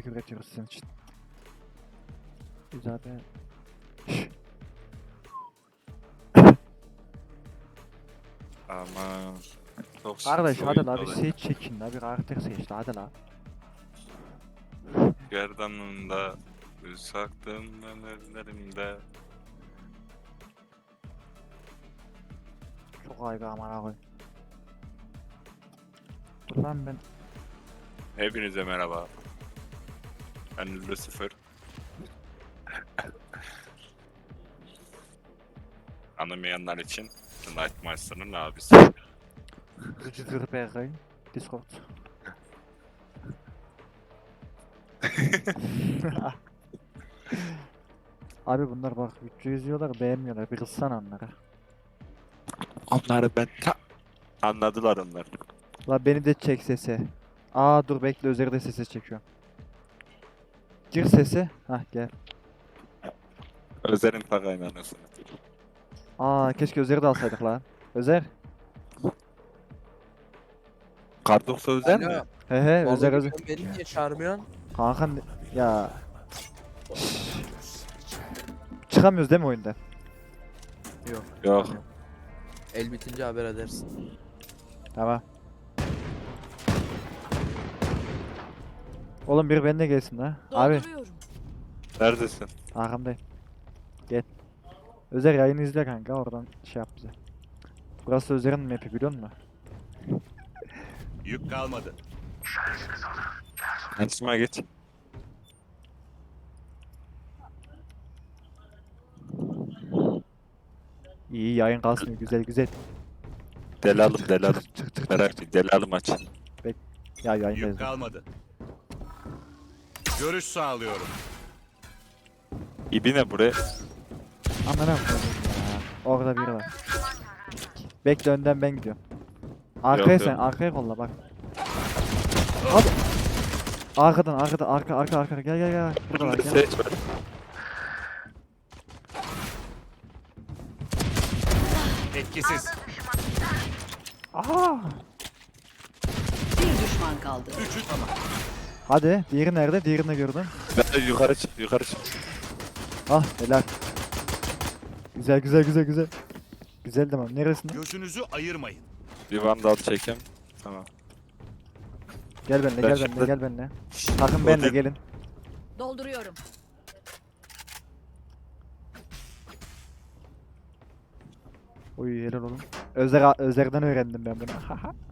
içerik üretiyoruz sizin için. Şş, Aman. Çok Kardeş hadi la bir seç çekin la bir karakter seç la hadi la. Gerdanında saktım ben ellerimde. Çok aygı aman koy. Dur lan ben Hepinize merhaba. Ben Lucifer. Anlamayanlar için The Nightmaster'ın abisi. Lucifer Berkay Discord. Abi bunlar bak video izliyorlar beğenmiyorlar bir kızsana onlara. Onları ben ta... Anladılar onlar. La beni de çek sese. Aa dur bekle Özer'i de sese çekiyorum. Gir sese. Hah gel. Özer'in takayın anasını. Aa keşke Özer'i de alsaydık lan. Özer. Kardoksa Özer mi? Alo. He he Özer Vallahi Özer. sen beni niye çağırmıyorsun? Kanka ne- ya. Çıkamıyoruz değil mi oyundan? Yok. El bitince haber edersin. Tamam. Oğlum biri benimle gelsin la. Abi Dolduruyorum. Neredesin? arkamdayım. Gel. Özer yayını izle kanka oradan şey yap bize. Burası Özer'in map'i biliyor musun? Yük kalmadı. Karşıma geç. İyi yayın kalsın güzel güzel. Delalım delalım. Merak etme delalım aç. Ya yayındayız. Yük kalmadı. Görüş sağlıyorum. İbine buraya. Koyayım ya. Orada biri var. Bekle önden ben gidiyorum. Arkaya Yok, sen yok. arkaya kolla bak. Hadi. Arkadan arkadan arka arka arka gel gel gel. Burada var gel. Seç. Etkisiz. Aa! Bir düşman kaldı. Üçü tamam. Hadi diğeri nerede? Diğerini de gördüm. Ben de yukarı çık yukarı çık. Ah helal. Güzel güzel güzel güzel. Güzel demem. Neresinde? Gözünüzü ayırmayın. Bir vandal çekem. Tamam. Gel benimle Ben gel şimdi- benimle gel benimle. Takım benimle Odin- gelin. Dolduruyorum. Oy helal oğlum. Özer Özer'den öğrendim ben bunu.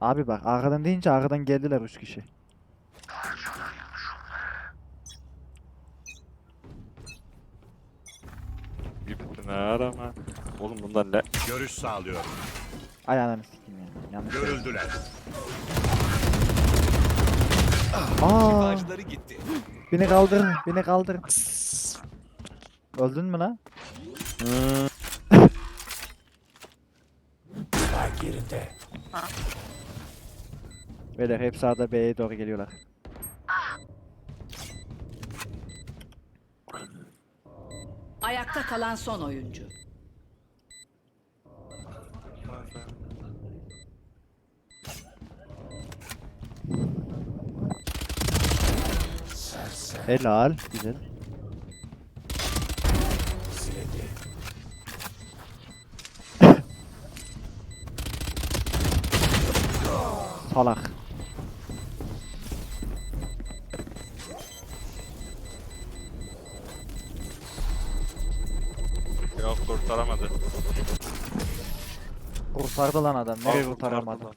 Abi bak arkadan deyince arkadan geldiler üç kişi. İbine arama. Oğlum bunlar ne? Görüş sağlıyorum. Ay ananı sikeyim ya. Yanlış. Görüldüler. Aa, Bağcıları gitti. beni kaldır, beni kaldır. Öldün mü lan? Beyler hep sağda B'ye doğru geliyorlar. Ayakta kalan son oyuncu. Helal, güzel. Salak. Kurtaramadı. Kurtardı lan adam. Nereye kurtaramadı? kurtardı lan.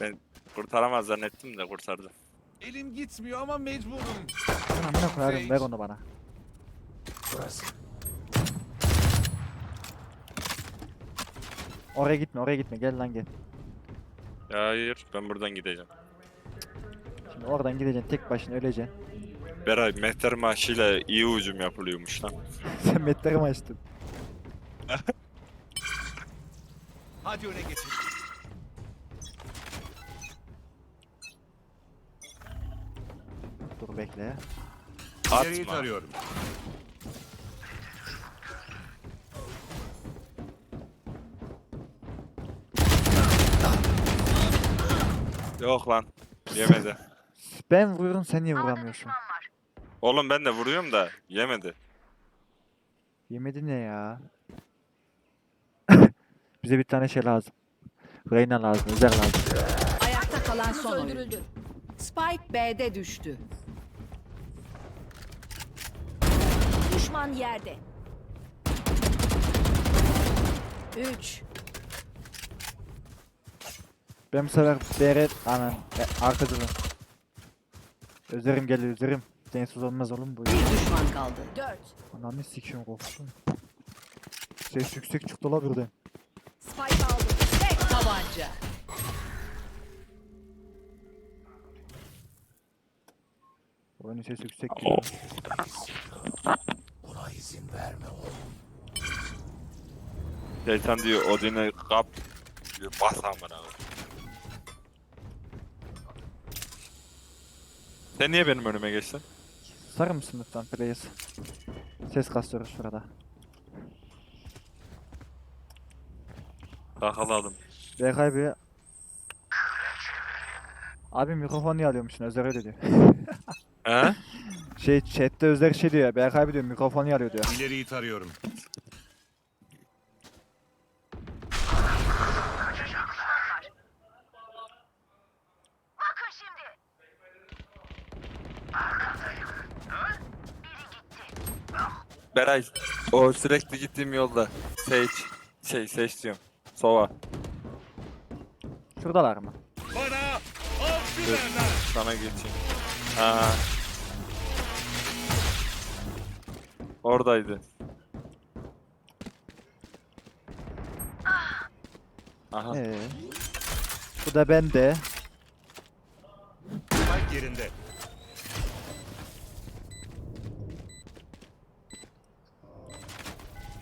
Ben kurtaramaz zannettim de kurtardı. Elim gitmiyor ama mecburum. Amına koyarım ver onu bana. Oraya gitme, oraya gitme. Gel lan gel. Ya hayır ben buradan gideceğim. Şimdi oradan gideceksin tek başına öleceksin. Beray mehter maaşıyla iyi ucum yapılıyormuş lan. Sen metleri mi açtın? Hadi öne geçin. Dur bekle. İleriyi Atma. tarıyorum. Yok lan. Yemedi. Ben vuruyorum sen niye vuramıyorsun? Oğlum ben de vuruyorum da yemedi. Yemedi ne ya? Bize bir tane şey lazım. Reyna lazım, özel lazım. Ayakta kalan son oyuncu. Spike B'de düştü. Düşman yerde. 3. Ben bu sefer BR... Anan, e, arkacılığım. Üzerim geliyor, üzerim. Densiz olmaz oğlum bu. Bir düşman kaldı. 4. Ananı sikiyorum korktum. Ses yüksek çıktı la birden. Tabanca. Oyunun sesi yüksek geliyor. Şeytan diyor Odin'e kap diyor bas amına. Sen niye benim önüme geçtin? Sarı mısın lütfen please? Ses kasıyoruz şurada. Kakaladım. BK bir... Abi mikrofon niye alıyormuşsun? Özer öyle diyor. He? Şey chatte Özer şey diyor ya. BK abi diyor mikrofon niye alıyor diyor. İleriyi tarıyorum. Beray o sürekli gittiğim yolda Sage şey Sage diyorum. Sova. Şuradalar mı? Bana Dur, sana geçeyim. Aa. Oradaydı. Aha. Ee. Bu da bende. Spike yerinde.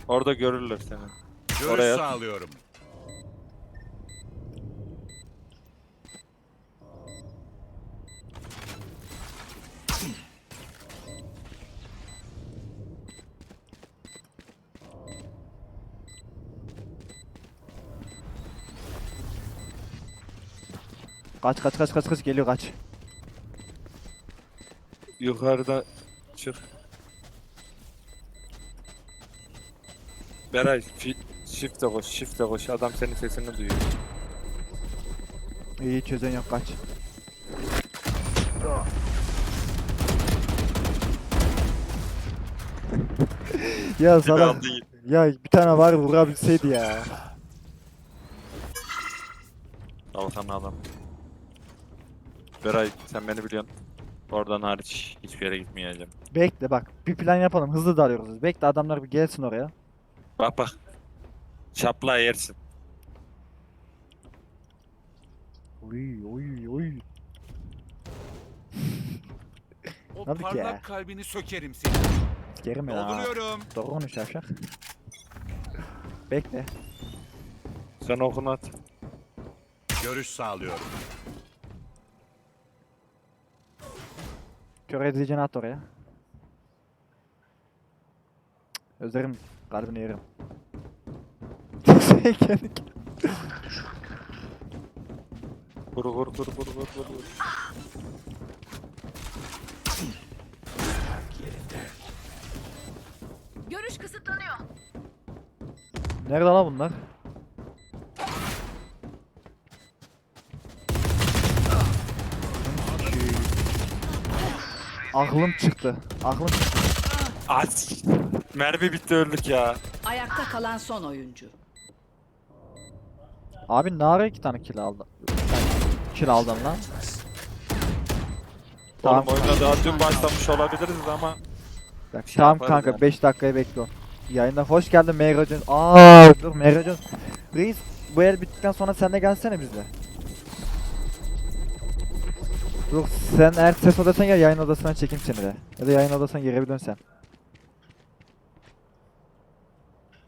Orada görürler seni. Görüş Oraya. sağlıyorum. Kaç kaç kaç kaç kaç geliyor kaç. Yukarıda çık. Beray fi- shift'e koş, shift'e koş. Adam senin sesini duyuyor. İyi çözen yok kaç. ya aldı. Ya bir tane var vurabilseydi ya. Kalkan adam. Beray sen beni biliyorsun. Oradan hariç hiçbir yere gitmeyeceğim. Bekle bak bir plan yapalım hızlı dalıyoruz. biz. Bekle adamlar bir gelsin oraya. Bak bak. Şapla yersin. Oy oy oy. O Tabii ki parlak ya. kalbini sökerim seni. Gerim ya. Dolduruyorum. Doğru konuş yavşak. Bekle. Sen okunu at. Görüş sağlıyorum. Kör edicini at oraya. Özlerim kalbini yerim. Sen kendi Vur vur vur vur vur vur. vur. Görüş kısıtlanıyor. Nerede lan bunlar? Aklım çıktı. Aklım çıktı. Aç. Mermi bitti öldük ya. Ayakta kalan son oyuncu. Abi nara iki tane kill aldı. Sen kill aldın lan. Tamam. Oğlum oyuna daha dün başlamış olabiliriz ama Bak, şey tamam yaparız kanka yani. 5 dakikayı bekliyorum. Yayına hoş geldin Meyracın. Aa dur Meyracın. Reis bu el bittikten sonra sen de gelsene bizle. Dur sen eğer ses odasına gel yayın odasına çekeyim seni de. Ya da yayın odasına geri bir dön sen.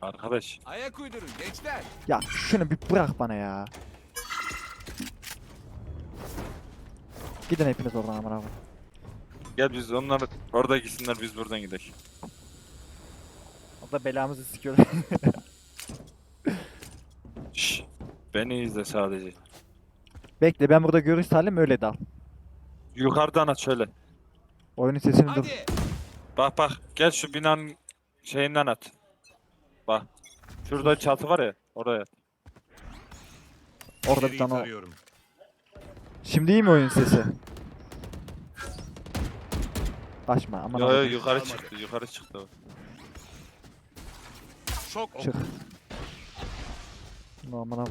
arkadaş. Ayak uydurun gençler. Ya şunu bir bırak bana ya. Gidin hepiniz oradan amına koyayım. Gel biz onlar orada gitsinler biz buradan gidelim. Orada belamızı sikiyorlar. Şşş. Beni izle sadece. Bekle ben burada görüş salim öyle dal. Yukarıdan aç şöyle. Oyunun sesini dur. Hadi. Bak bak gel şu binanın şeyinden at. Bak. Şurada çatı var ya oraya. Orada bir tane o. tarıyorum. Şimdi iyi mi oyun sesi? Kaçma aman Yo yo Allah'ım. yukarı çıktı yukarı çıktı. o. Şok oku. Çık. Bunu amına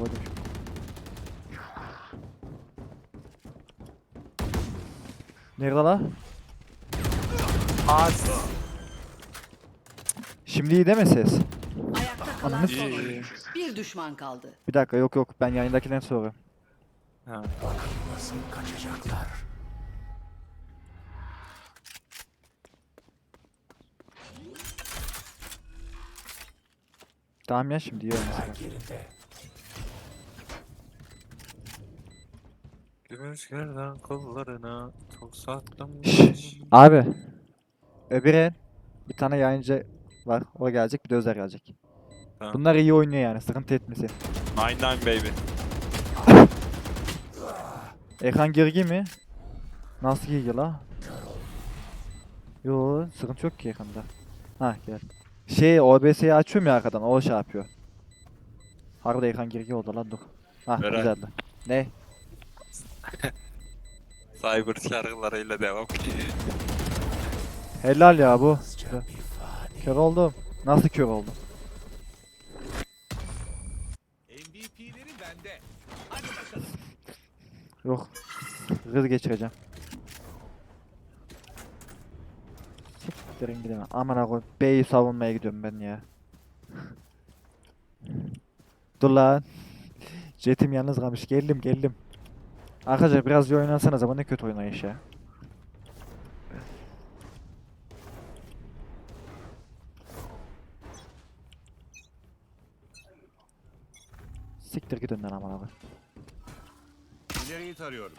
Nerede la? Az. Şimdi iyi değil mi ses? Ayakta kalan Ananı son İyi, iyi. oyuncu. Bir düşman kaldı. Bir dakika yok yok ben yayındakinden soruyorum. Ha. Tamam ya şimdi iyi oynuyorsun. Rüzgardan kollarına çok sattım. Şşş, Abi. Öbürü bir tane yayıncı var. O gelecek bir de Özer gelecek. Tamam. Bunlar iyi oynuyor yani sıkıntı etmesin. Nine nine baby. Ekran gergi mi? Nasıl gergi la? Yo sıkıntı yok ki ekranda. Ha gel. Şey OBS'yi açıyorum ya arkadan o şey yapıyor. Harbiden ekran gergi oldu lan dur. Ha güzeldi. Ne? Cyber şarkılarıyla devam. Helal ya bu. Kör oldum. Nasıl kör oldum? MVP'leri bende. Hadi bakalım. Yok. Hız geçireceğim. Siktirin gidemem. Aman koy. B'yi savunmaya gidiyorum ben ya. Dur lan. Jetim yalnız kalmış. Geldim geldim. Arkadaşlar biraz iyi oynansanız ama ne kötü oynayış ya. Siktir gidin lan aman abi. İleriyi tarıyorum.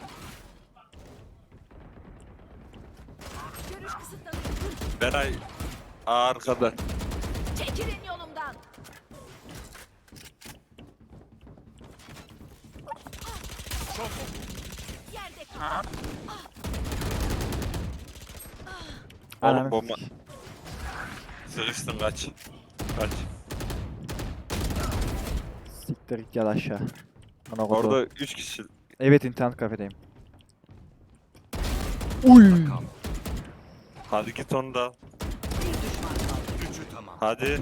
Beray arkada. Çekilin. Şok oku. Yerde kal. Oğlum Ananı bomba. Sıkıştın kaç. Kaç. Siktir git gel aşağı. Bana kodu. Orada 3 kişi. Evet internet kafedeyim. Uy. Hadi git onu da. al. Bir düşman kaldı. Üçü tamam. Hadi.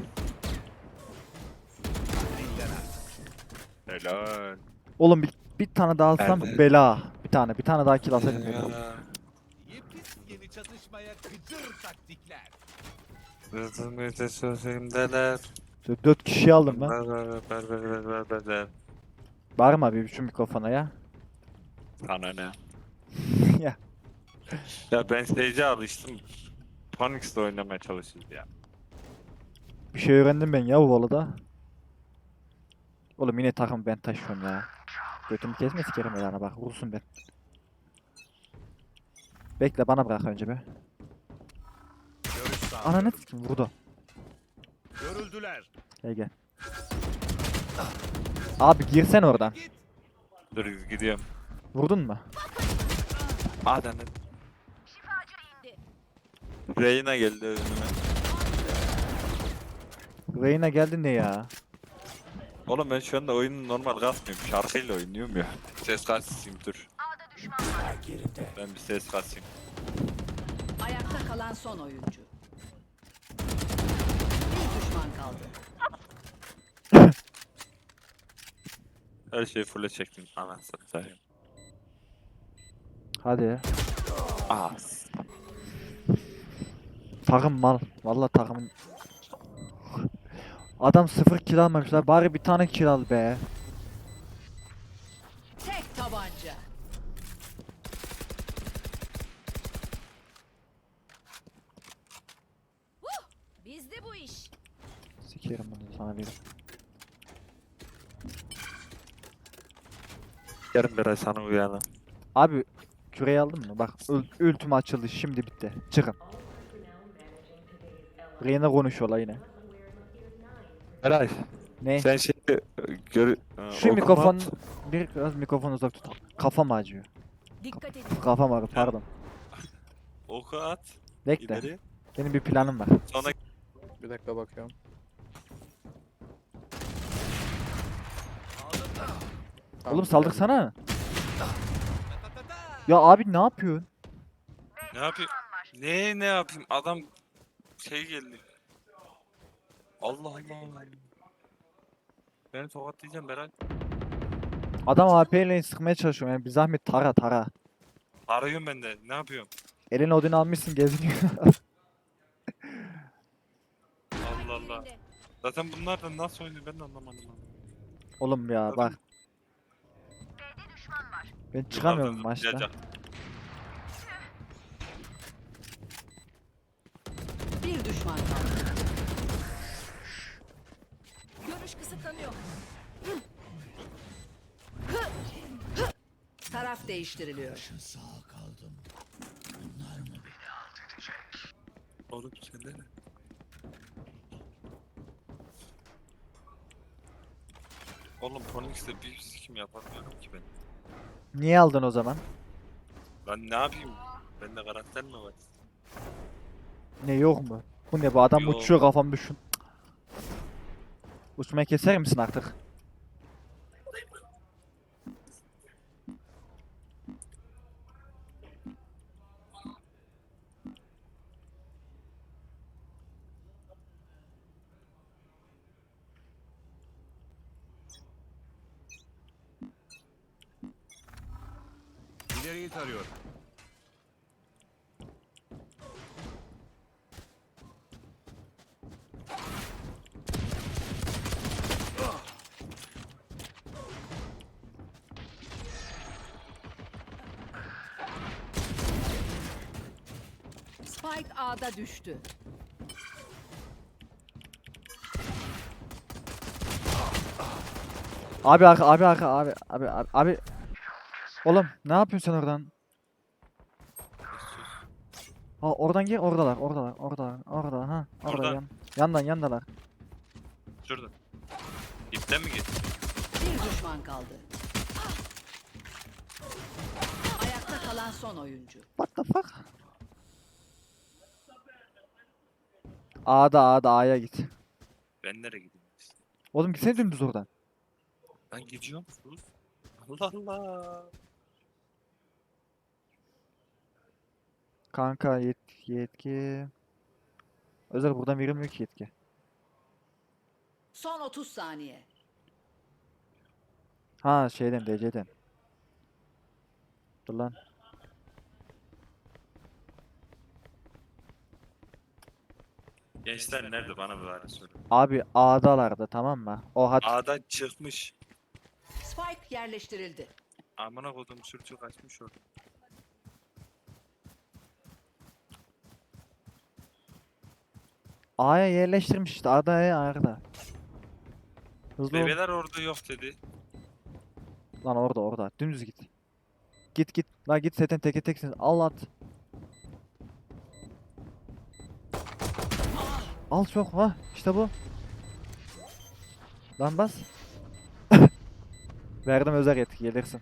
Helal. Oğlum bir, bir tane daha alsam Nerede? bela. Bir tane bir tane daha kill alsaydım bela. Ya. Yepis yeni çatışmaya gıcır taktikler. Rızımızda sözümdeler. Şöyle Dört kişi aldım ben. Ver ver ver ver ver ver ver ver. Bağırma abi şu mikrofona ya. Sana ne? ya. Ya ben stage'e alıştım. Phoenix'te oynamaya çalışıyoruz ya. Bir şey öğrendim ben ya bu volada. Oğlum yine takım ben taşıyorum ya. Götümü kesme sikerim elana bak vursun ben. Bekle bana bırak önce be. Görüş sağlıyorum. Ananı sikim vurdu. Görüldüler. Gel gel. Abi girsen oradan. Dur gidiyorum. Vurdun mu? Adem. Reyna geldi önüme. Reyna geldi ne ya? Oğlum ben şu anda oyunu normal kasmıyorum. Şarkıyla oynuyorum ya. Ses kasayım dur. Ben bir ses kasayım. Ayakta kalan son oyuncu. Bir düşman kaldı. Her şeyi full'e çektim. Anasını satayım. Hadi. Aa. Takım mal. Vallahi takımın Adam sıfır kill almamışlar. Bari bir tane kill al be. Tek tabanca. Bizde bu iş. Sikerim bunu sana bir. Yarın bir ay sana uyanım. Abi küreyi aldın mı? Bak ül ultim açıldı şimdi bitti. Çıkın. Reyna konuşuyorlar yine. Eray. Ne? Sen şimdi gör... Ha, Şu mikrofon biraz mikrofonu uzak tut. Kafam acıyor. Dikkat edin. Kafam ağrıyor pardon. Oku at. Bekle. İleri. Benim bir planım var. Sonra Bir dakika bakıyorum. Tamam, Oğlum saldırsana. Ya abi ne yapıyorsun? ne yapayım? Ne ne yapayım? Adam şey geldi. Allah Allah. Beni tokatlayacağım Beral. Adam AP ile sıkmaya çalışıyor yani bir zahmet tara tara. Arıyorum ben de. Ne yapıyorum? Eline odun almışsın geziniyor. Allah Allah. Zaten bunlar da nasıl oynuyor ben de anlamadım. abi. Oğlum ya Zaten bak. Ben çıkamıyorum da maçta. zıplayacak. Bir düşman kaldı. Görüş kısıtlanıyor. Taraf değiştiriliyor. Oğlum sende ne? Oğlum Phoenix'te bir sikim yapamıyorum ki ben. Niye aldın o zaman? Ben ne yapayım? Bende karakter mi var? Ne yok mu? Bu ne bu adam Yok. uçuyor kafam düşün. Uçmayı keser misin artık? İleriyi tarıyorum. Spike A'da düştü. Abi arka abi arka abi abi abi abi. Oğlum ne yapıyorsun sen oradan? Ha oradan gir oradalar oradalar oradalar orada ha orada Burada. yan. Yandan yandalar. Şurada. İpten mi git? Bir düşman kaldı. Ayakta kalan son oyuncu. What the fuck? A'da A'da A'ya git. Ben nereye gideyim? Oğlum gitsene dümdüz oradan. Ben gidiyorum sus. Allah Allah. Kanka yet yetki. Özel buradan verilmiyor ki yetki. Son 30 saniye. Ha şeyden DC'den. Dur lan. Gençler nerede bana bir bari söyle. Abi A'dalardı tamam mı? O hat A'dan çıkmış. Spike yerleştirildi. Amına kodum sürtü kaçmış orada. A'ya yerleştirmiş işte A'da A'da. Hızlı ol. Bebeler orada yok dedi. Lan orada orada. Dümdüz git. Git git. La git zaten teke teksin. Al at. Al çok ha. işte bu. Lan bas. Verdim özel yetki gelirsin.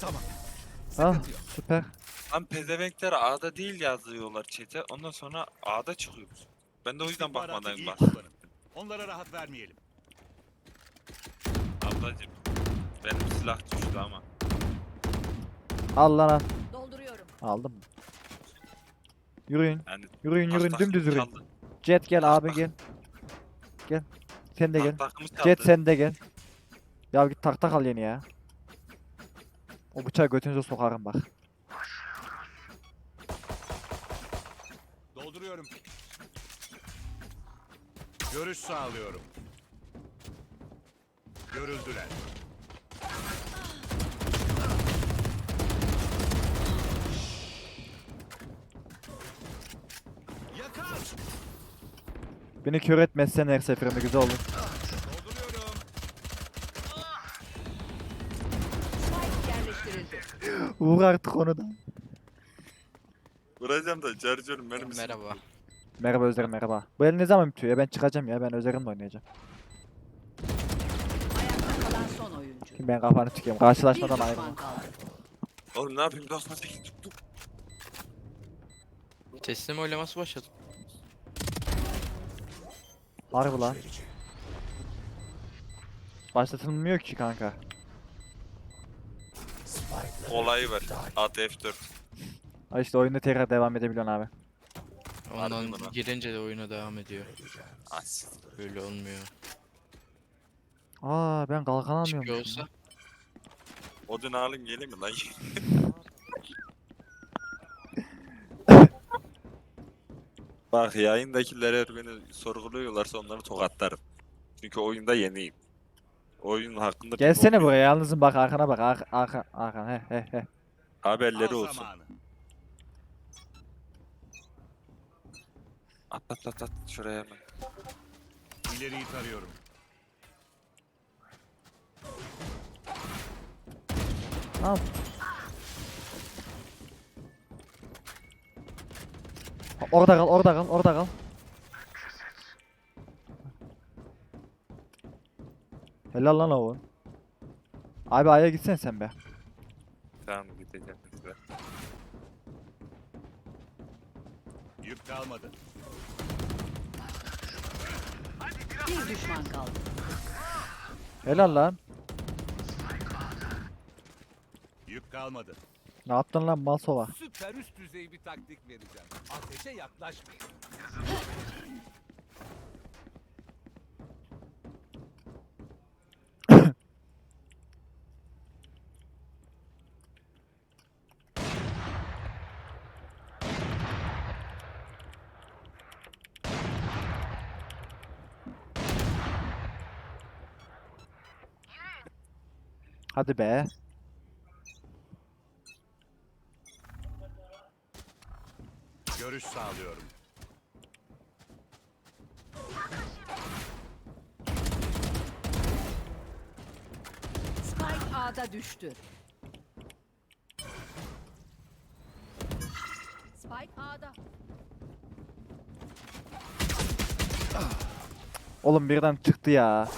Tamam. Ah Sıkıntı yok. süper. Lan pezevenkler A'da değil yazıyorlar chat'e. Ondan sonra A'da çıkıyoruz. Ben de o yüzden İstihbaratı bakmadan iyi bak. kullanın. Onlara rahat vermeyelim. Ablacım. Benim silah düştü ama. Al lan al. Dolduruyorum. Aldım. Yürüyün. Yani Yürüyün yürüyün dümdüz yürüyün. çaldı. Jet gel abi gel. Gel. Sen de gel. Jet sen de gel. Ya git tak tak al yeni ya. O bıçağı götünüze sokarım bak. Dolduruyorum. Görüş sağlıyorum. Görüldüler. Beni kör etmezsen her seferinde güzel olur. Vur artık onu da. Vuracağım da benim silah- Merhaba. Merhaba Özer merhaba. Bu el ne zaman bitiyor ya? Ben çıkacağım ya. Ben Özer'imle oynayacağım. Ayakta kalan son oyuncu. Şimdi ben kafanı. Bir Karşılaşmadan düşman kaldı. Oğlum ne yapayım 98 tuttum. Teslim oylaması başladı. Harbi lan. Başlatılmıyor ki kanka. Olayı var. At F4. Ha işte oyunda tekrar devam edebiliyorsun abi. Ondan girince de oyuna devam ediyor. As. Öyle olmuyor. Aa ben kalkan Çıkıyor almıyorum. olsa Odun alayım geleyim mi lan? Bak yayındakiler eğer beni sorguluyorlarsa onları tokatlarım. Çünkü oyunda yeniyim. Oyun hakkında Gelsene buraya yalnızım bak arkana bak arka arka arkan he he he. Haberleri olsun. At at at at şuraya hemen. İleriyi tarıyorum. Tamam. Orada kal orada kal orada kal. Helal lan oğlum. Abi aya gitsen sen be. Tamam gideceğim. Güzel. Yük kalmadı. Bir düşman kaldı. Helal lan. Yük kalmadı. Ne yaptın lan mal sova? Süper üst düzey bir taktik vereceğim. Ateşe yaklaşmayın. Hadi be. Görüş sağlıyorum. Spike A'da düştü. Spike A'da. Oğlum birden çıktı ya.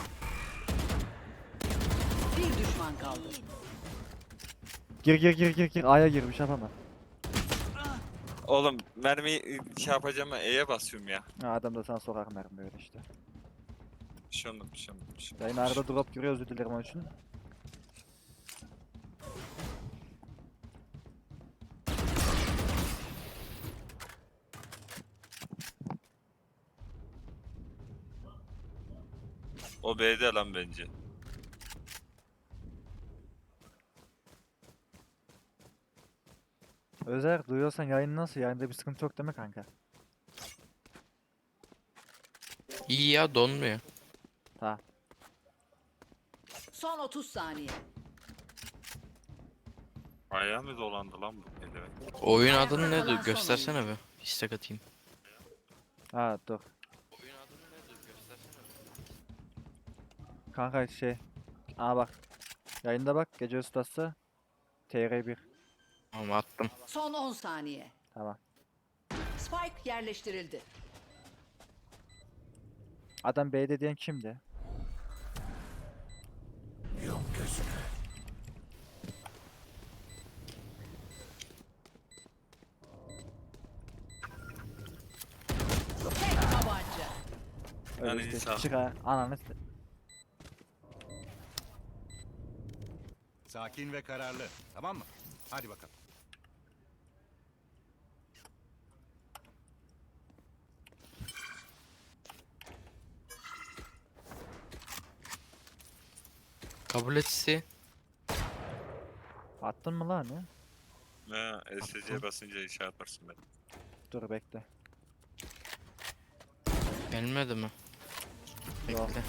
Bir düşman kaldı. Gir gir gir gir gir aya gir bir şey yapamam. Oğlum mermiyi şey yapacağım E'ye basıyorum ya. Ha, adam da sana sokar mermi böyle işte. Bir şey olmadı bir şey olmadı. Bir şey olmadı. Arada drop giriyor özür dilerim onun için. O B'de lan bence. Özer duyuyorsan yayın nasıl? Yayında bir sıkıntı yok deme kanka. iyi ya donmuyor. Tamam. Son 30 saniye. Ayağı mı dolandı lan bu? Evet. Oyun adını ne? son Göstersene be. İstek atayım. Ha dur. Oyun adını ne? Göstersene Kanka şey. Aa bak. Yayında bak gece ustası. TR1. Tamam attım. Son 10 saniye. Tamam. Spike yerleştirildi. Adam B'de diyen kimdi? Tek tabanca. Öyle Yani işte. sağ- Çık ha. Ananı s- Sakin ve kararlı. Tamam mı? Hadi bakalım. Kabul et isteği. Attın mı lan ya? Ha, SC basınca şey yaparsın ben. Dur bekle. Gelmedi mi? Yok. Bekle.